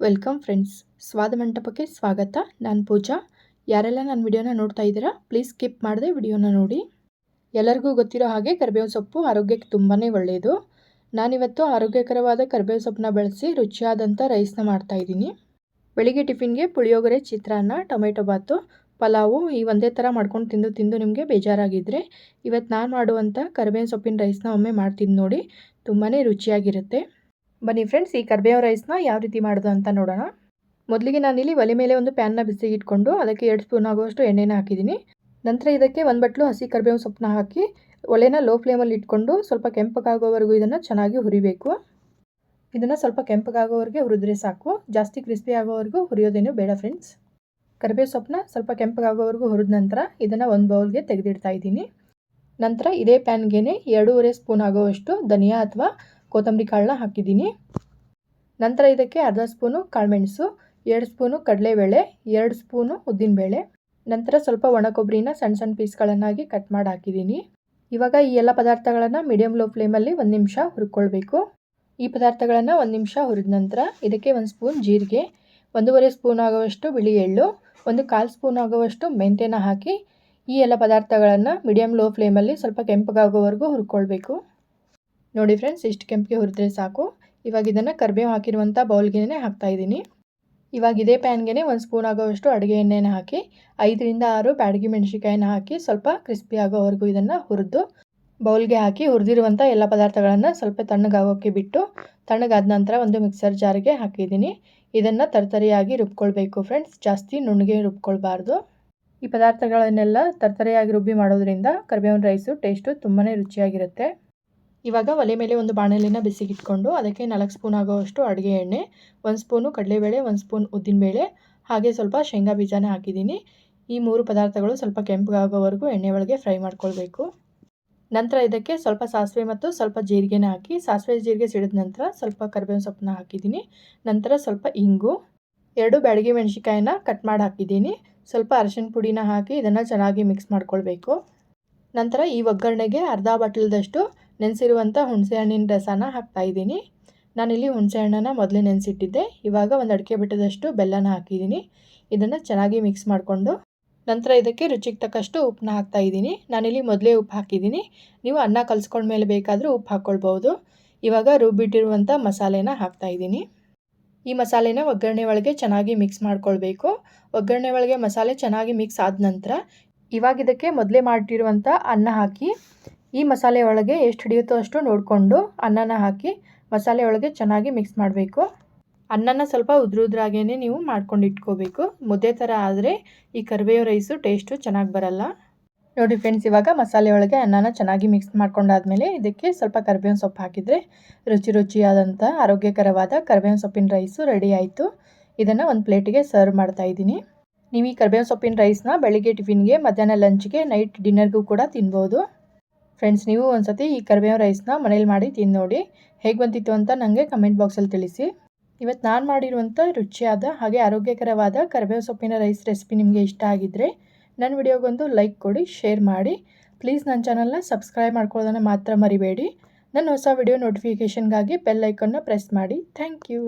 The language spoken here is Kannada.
ವೆಲ್ಕಮ್ ಫ್ರೆಂಡ್ಸ್ ಸ್ವಾದ ಮಂಟಪಕ್ಕೆ ಸ್ವಾಗತ. ನಾನು ಪೂಜಾ. ಯಾರೆಲ್ಲ ನನ್ನ ವಿಡಿಯೋನ ನೋಡ್ತಾ ಇದ್ದೀರಾ ಪ್ಲೀಸ್ ಸ್ಕಿಪ್ ಮಾಡದೆ ವಿಡಿಯೋನ ನೋಡಿ. ಎಲ್ಲರಿಗೂ ಗೊತ್ತಿರೋ ಹಾಗೆ ಕರಿಬೇವು ಸೊಪ್ಪು ಆರೋಗ್ಯಕ್ಕೆ ತುಂಬಾ ಒಳ್ಳೆಯದು ನಾನಿವತ್ತು ಆರೋಗ್ಯಕರವಾದ ಕರಿಬೇವು ಸೊಪ್ಪನ್ನ ಬಳಸಿ ರುಚಿಯಾದಂಥ ರೈಸ್ನ ಮಾಡ್ತಾಯಿದ್ದೀನಿ ಬೆಳಿಗ್ಗೆ ಟಿಫಿನ್ಗೆ ಪುಳಿಯೋಗರೆ, ಚಿತ್ರಾನ್ನ, ಟೊಮೆಟೊ ಬಾತು, ಪಲಾವು ಈ ಒಂದೇ ಥರ ಮಾಡ್ಕೊಂಡು ತಿಂದು ತಿಂದು ನಿಮಗೆ ಬೇಜಾರಾಗಿದ್ದರೆ ಇವತ್ತು ನಾನು ಮಾಡುವಂಥ ಕರಿಬೇವು ಸೊಪ್ಪಿನ ರೈಸ್ನ ಒಮ್ಮೆ ಮಾಡ್ತೀನಿ ನೋಡಿ ತುಂಬಾ ರುಚಿಯಾಗಿರುತ್ತೆ. ಬನ್ನಿ ಫ್ರೆಂಡ್ಸ್ ಈ ಕರ್ಬೇವು ರೈಸ್ನ ಯಾವ ರೀತಿ ಮಾಡೋದು ಅಂತ ನೋಡೋಣ. ಮೊದಲಿಗೆ ನಾನಿಲ್ಲಿ ಒಲೆ ಮೇಲೆ ಒಂದು ಪ್ಯಾನ್ನ ಬಿಸಿಗೆ ಇಟ್ಕೊಂಡು ಅದಕ್ಕೆ ಎರಡು ಸ್ಪೂನ್ ಆಗುವಷ್ಟು ಎಣ್ಣೆನ ಹಾಕಿದ್ದೀನಿ ನಂತರ ಇದಕ್ಕೆ ಒಂದು ಬಟ್ಲು ಹಸಿ ಕರ್ಬೇವು ಸೊಪ್ಪನ್ನ ಹಾಕಿ ಒಲೆನ ಲೋ ಫ್ಲೇಮಲ್ಲಿ ಇಟ್ಕೊಂಡು ಸ್ವಲ್ಪ ಕೆಂಪಗಾಗೋವರೆಗೂ ಇದನ್ನು ಚೆನ್ನಾಗಿ ಹುರಿಬೇಕು. ಇದನ್ನು ಸ್ವಲ್ಪ ಕೆಂಪಗಾಗೋವರೆಗೆ ಹುರಿದ್ರೆ ಸಾಕು. ಜಾಸ್ತಿ ಕ್ರಿಸ್ಪಿ ಆಗೋವರೆಗೂ ಹುರಿಯೋದೇನು ಬೇಡ ಫ್ರೆಂಡ್ಸ್ ಕರಿಬೇವು ಸೊಪ್ಪನ್ನ ಸ್ವಲ್ಪ ಕೆಂಪಗಾಗೋವರೆಗೂ ಹುರಿದ ನಂತರ ಇದನ್ನು ಒಂದು ಬೌಲ್ಗೆ ತೆಗೆದಿಡ್ತಾ ಇದ್ದೀನಿ. ನಂತರ ಇದೇ ಪ್ಯಾನ್ಗೆ ಎರಡೂವರೆ ಸ್ಪೂನ್ ಆಗೋವಷ್ಟು ಧನಿಯಾ ಅಥವಾ ಕೊತ್ತಂಬರಿ ಕಾಳನ್ನ ಹಾಕಿದ್ದೀನಿ. ನಂತರ ಇದಕ್ಕೆ ಅರ್ಧ ಸ್ಪೂನು ಕಾಳುಮೆಣಸು, ಎರಡು ಸ್ಪೂನು ಕಡಲೆಬೇಳೆ, ಎರಡು ಸ್ಪೂನು ಉದ್ದಿನಬೇಳೆ. ನಂತರ ಸ್ವಲ್ಪ ಒಣ ಕೊಬ್ಬರಿನ ಸಣ್ಣ ಸಣ್ಣ ಪೀಸ್ಗಳನ್ನಾಗಿ ಕಟ್ ಮಾಡಿ ಹಾಕಿದ್ದೀನಿ. ಇವಾಗ ಈ ಎಲ್ಲ ಪದಾರ್ಥಗಳನ್ನು ಮೀಡಿಯಂ ಲೋ ಫ್ಲೇಮಲ್ಲಿ ಒಂದು ನಿಮಿಷ ಹುರ್ಕೊಳ್ಬೇಕು. ಈ ಪದಾರ್ಥಗಳನ್ನು ಒಂದು ನಿಮಿಷ ಹುರಿದ ನಂತರ ಇದಕ್ಕೆ ಒಂದು ಸ್ಪೂನ್ ಜೀರಿಗೆ, ಒಂದೂವರೆ ಸ್ಪೂನ್ ಆಗುವಷ್ಟು ಬಿಳಿ ಎಳ್ಳು, ಒಂದು ಕಾಲು ಸ್ಪೂನ್ ಆಗುವಷ್ಟು ಮೆಂತೆನ ಹಾಕಿ ಈ ಎಲ್ಲ ಪದಾರ್ಥಗಳನ್ನು ಮೀಡಿಯಂ ಲೋ ಫ್ಲೇಮಲ್ಲಿ ಸ್ವಲ್ಪ ಕೆಂಪಗಾಗೋವರೆಗೂ ಹುರ್ಕೊಳ್ಬೇಕು. ನೋಡಿ ಫ್ರೆಂಡ್ಸ್ ಇಷ್ಟು ಕೆಂಪಿಗೆ ಹುರಿದ್ರೆ ಸಾಕು. ಇವಾಗ ಇದನ್ನು ಕರಿಬೇವು ಹಾಕಿರುವಂಥ ಬೌಲ್ಗೆನೇ ಹಾಕ್ತಾ ಇದ್ದೀನಿ. ಇವಾಗ ಇದೇ ಪ್ಯಾನ್ಗೆ ಒಂದು ಸ್ಪೂನ್ ಆಗೋವಷ್ಟು ಅಡುಗೆ ಎಣ್ಣೆನ ಹಾಕಿ, ಐದರಿಂದ ಆರು ಬ್ಯಾಡಗಿ ಮೆಣಸಿಕಾಯಿನ ಹಾಕಿ ಸ್ವಲ್ಪ ಕ್ರಿಸ್ಪಿ ಆಗೋವರೆಗೂ ಇದನ್ನು ಹುರಿದು ಬೌಲ್ಗೆ ಹಾಕಿ ಹುರಿದಿರುವಂಥ ಎಲ್ಲ ಪದಾರ್ಥಗಳನ್ನು ಸ್ವಲ್ಪ ತಣ್ಣಗಾಗೋಕ್ಕೆ ಬಿಟ್ಟು, ತಣ್ಣಗಾದ ನಂತರ ಒಂದು ಮಿಕ್ಸರ್ ಜಾರಿಗೆ ಹಾಕಿದ್ದೀನಿ. ಇದನ್ನು ತರ್ತರಿಯಾಗಿ ರುಬ್ಕೊಳ್ಬೇಕು ಫ್ರೆಂಡ್ಸ್ ಜಾಸ್ತಿ ನುಣ್ಣಗೆ ರುಬ್ಕೊಳ್ಬಾರ್ದು. ಈ ಪದಾರ್ಥಗಳನ್ನೆಲ್ಲ ತರ್ತರಿಯಾಗಿ ರುಬ್ಬಿ ಮಾಡೋದ್ರಿಂದ ಕರಿಬೇವಿನ ರೈಸು ಟೇಸ್ಟು ತುಂಬಾ ರುಚಿಯಾಗಿರುತ್ತೆ. ಇವಾಗ ಒಲೆ ಮೇಲೆ ಒಂದು ಬಾಣಲಿನ ಬಿಸಿಗಿಟ್ಕೊಂಡು ಅದಕ್ಕೆ ನಾಲ್ಕು ಸ್ಪೂನ್ ಆಗೋವಷ್ಟು ಅಡುಗೆ ಎಣ್ಣೆ, ಒಂದು ಸ್ಪೂನು ಕಡಲೆಬೇಳೆ, ಒಂದು ಸ್ಪೂನ್ ಉದ್ದಿನಬೇಳೆ, ಹಾಗೆ ಸ್ವಲ್ಪ ಶೇಂಗಾ ಬೀಜನ ಹಾಕಿದ್ದೀನಿ. ಈ ಮೂರು ಪದಾರ್ಥಗಳು ಸ್ವಲ್ಪ ಕೆಂಪಗಾಗೋವರೆಗೂ ಎಣ್ಣೆ ಒಳಗೆ ಫ್ರೈ ಮಾಡ್ಕೊಳ್ಬೇಕು. ನಂತರ ಇದಕ್ಕೆ ಸ್ವಲ್ಪ ಸಾಸಿವೆ ಮತ್ತು ಸ್ವಲ್ಪ ಜೀರಿಗೆನ ಹಾಕಿ, ಸಾಸಿವೆ ಜೀರಿಗೆ ಸಿಡಿದ ನಂತರ ಸ್ವಲ್ಪ ಕರಿಬೇವಿನ ಸೊಪ್ಪನ್ನ ಹಾಕಿದ್ದೀನಿ. ನಂತರ ಸ್ವಲ್ಪ ಇಂಗು, ಎರಡು ಬ್ಯಾಡಗಿ ಮೆಣಸಿಕಾಯಿನ ಕಟ್ ಮಾಡಿ ಹಾಕಿದ್ದೀನಿ. ಸ್ವಲ್ಪ ಅರಶಿನ ಪುಡಿನ ಹಾಕಿ ಇದನ್ನು ಚೆನ್ನಾಗಿ ಮಿಕ್ಸ್ ಮಾಡ್ಕೊಳ್ಬೇಕು. ನಂತರ ಈ ಒಗ್ಗರಣೆಗೆ ಅರ್ಧ ಬಾಟಲ್ದಷ್ಟು ನೆನೆಸಿರುವಂಥ ಹುಣಸೆ ಹಣ್ಣಿನ ರಸನ ಹಾಕ್ತಾಯಿದ್ದೀನಿ ನಾನಿಲ್ಲಿ ಹುಣಸೆ ಹಣ್ಣನ್ನು ಮೊದಲೇ ನೆನೆಸಿಟ್ಟಿದ್ದೆ. ಇವಾಗ ಒಂದು ಅಡಿಕೆ ಬಿಟ್ಟದಷ್ಟು ಬೆಲ್ಲನ ಹಾಕಿದ್ದೀನಿ. ಇದನ್ನು ಚೆನ್ನಾಗಿ ಮಿಕ್ಸ್ ಮಾಡಿಕೊಂಡು ನಂತರ ಇದಕ್ಕೆ ರುಚಿಗೆ ತಕ್ಕಷ್ಟು ಉಪ್ಪನ್ನ ಹಾಕ್ತಾಯಿದ್ದೀನಿ ನಾನಿಲ್ಲಿ ಮೊದಲೇ ಉಪ್ಪು ಹಾಕಿದ್ದೀನಿ. ನೀವು ಅನ್ನ ಕಲಿಸ್ಕೊಂಡ್ಮೇಲೆ ಬೇಕಾದರೂ ಉಪ್ಪು ಹಾಕ್ಕೊಳ್ಬೋದು ಇವಾಗ ರುಬ್ಬಿಟ್ಟಿರುವಂಥ ಮಸಾಲೆನ ಹಾಕ್ತಾಯಿದ್ದೀನಿ ಈ ಮಸಾಲೆನ ಒಗ್ಗರಣೆ ಒಳಗೆ ಚೆನ್ನಾಗಿ ಮಿಕ್ಸ್ ಮಾಡ್ಕೊಳ್ಬೇಕು. ಒಗ್ಗರಣೆ ಒಳಗೆ ಮಸಾಲೆ ಚೆನ್ನಾಗಿ ಮಿಕ್ಸ್ ಆದ ನಂತರ ಇವಾಗ ಇದಕ್ಕೆ ಮೊದಲೇ ಮಾಡಿರುವಂಥ ಅನ್ನ ಹಾಕಿ ಈ ಮಸಾಲೆ ಒಳಗೆ ಎಷ್ಟು ಹಿಡಿಯುತ್ತೋ ಅಷ್ಟು ನೋಡಿಕೊಂಡು ಅನ್ನನ ಹಾಕಿ ಮಸಾಲೆ ಒಳಗೆ ಚೆನ್ನಾಗಿ ಮಿಕ್ಸ್ ಮಾಡಬೇಕು. ಅನ್ನನ ಸ್ವಲ್ಪ ಉದ್ರ ನೀವು ಮಾಡ್ಕೊಂಡು ಇಟ್ಕೋಬೇಕು. ಮುದ್ದೆ ಥರ ಆದರೆ ಈ ಕರಿಬೇವು ರೈಸು ಟೇಸ್ಟು ಚೆನ್ನಾಗಿ ಬರಲ್ಲ. ನೋಡಿ ಫ್ರೆಂಡ್ಸ್ ಇವಾಗ ಮಸಾಲೆ ಒಳಗೆ ಅನ್ನನ ಚೆನ್ನಾಗಿ ಮಿಕ್ಸ್ ಮಾಡ್ಕೊಂಡಾದ್ಮೇಲೆ ಇದಕ್ಕೆ ಸ್ವಲ್ಪ ಕರಿಬೇವಿನ ಸೊಪ್ಪು ಹಾಕಿದರೆ ರುಚಿ ರುಚಿಯಾದಂಥ ಆರೋಗ್ಯಕರವಾದ ಕರಿಬೇವಿನ ಸೊಪ್ಪಿನ ರೈಸು ರೆಡಿ ಆಯಿತು. ಇದನ್ನು ಒಂದು ಪ್ಲೇಟಿಗೆ ಸರ್ವ್ ಮಾಡ್ತಾ ಇದ್ದೀನಿ. ನೀವು ಈ ಕರಿಬೇವಿನ ಸೊಪ್ಪಿನ ರೈಸ್ನ ಬೆಳಿಗ್ಗೆ ಟಿಫಿನ್ಗೆ ಮಧ್ಯಾಹ್ನ ಲಂಚ್ಗೆ ನೈಟ್ ಡಿನ್ನರ್ಗೂ ಕೂಡ ತಿನ್ಬೋದು. ಫ್ರೆಂಡ್ಸ್ ನೀವು ಒಂದು ಸತಿ ಈ ಕರಿಬೇವು ರೈಸ್ನ ಮನೇಲಿ ಮಾಡಿ ತಿಂದು ನೋಡಿ ಹೇಗೆ ಬಂತಿತ್ತು ಅಂತ ನನಗೆ ಕಮೆಂಟ್ ಬಾಕ್ಸಲ್ಲಿ ತಿಳಿಸಿ. ಇವತ್ತು ನಾನು ಮಾಡಿರುವಂಥ ರುಚಿಯಾದ ಹಾಗೆ ಆರೋಗ್ಯಕರವಾದ ಕರಿಬೇವು ಸೊಪ್ಪಿನ ರೈಸ್ ರೆಸಿಪಿ ನಿಮಗೆ ಇಷ್ಟ ಆಗಿದ್ದರೆ ನನ್ನ ವಿಡಿಯೋಗೊಂದು ಲೈಕ್ ಕೊಡಿ ಶೇರ್ ಮಾಡಿ. ಪ್ಲೀಸ್ ನನ್ನ ಚಾನಲ್ನ ಸಬ್ಸ್ಕ್ರೈಬ್ ಮಾಡ್ಕೊಳ್ಳೋದನ್ನು ಮಾತ್ರ ಮರಿಬೇಡಿ. ನನ್ನ ಹೊಸ ವಿಡಿಯೋ ನೋಟಿಫಿಕೇಷನ್ಗಾಗಿ ಬೆಲ್ ಐಕನ್ನ ಪ್ರೆಸ್ ಮಾಡಿ. Thank you